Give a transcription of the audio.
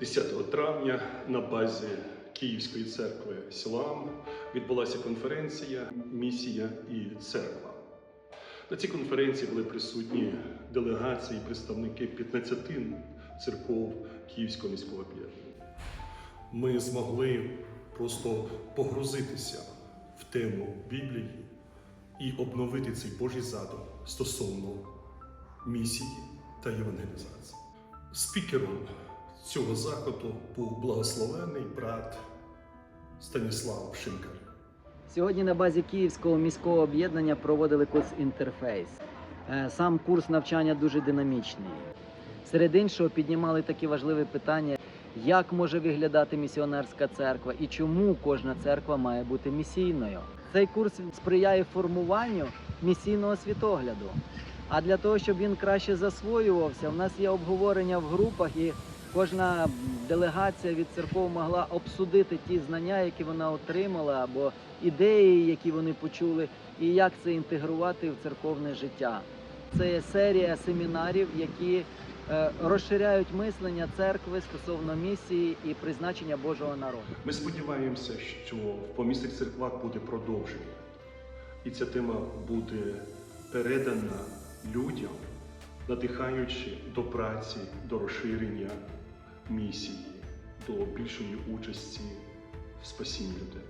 10 травня на базі Київської церкви Сілам відбулася конференція Місія і церква. На цій конференції були присутні делегації, представники 15 церков Київського міського об'єднання. Ми змогли просто погрузитися в тему Біблії і обновити цей Божий задум стосовно місії та євангелізації. Спікером цього заходу був благословений брат Станіслав Шинкар. Сьогодні на базі Київського міського об'єднання проводили курс інтерфейс. Е, Сам курс навчання дуже динамічний. Серед іншого піднімали такі важливі питання, як може виглядати місіонерська церква і чому кожна церква має бути місійною. Цей курс сприяє формуванню місійного світогляду. А для того, щоб він краще засвоювався, в нас є обговорення в групах, і кожна делегація від церков могла обсудити ті знання, які вона отримала, або ідеї, які вони почули, і як це інтегрувати в церковне життя. Це є серія семінарів, які е, розширяють мислення церкви стосовно місії і призначення Божого народу. Ми сподіваємося, що в помісних церквах буде продовження, і ця тема буде передана людям, надихаючи до праці, до розширення місії, до більшої участі в спасінні людей.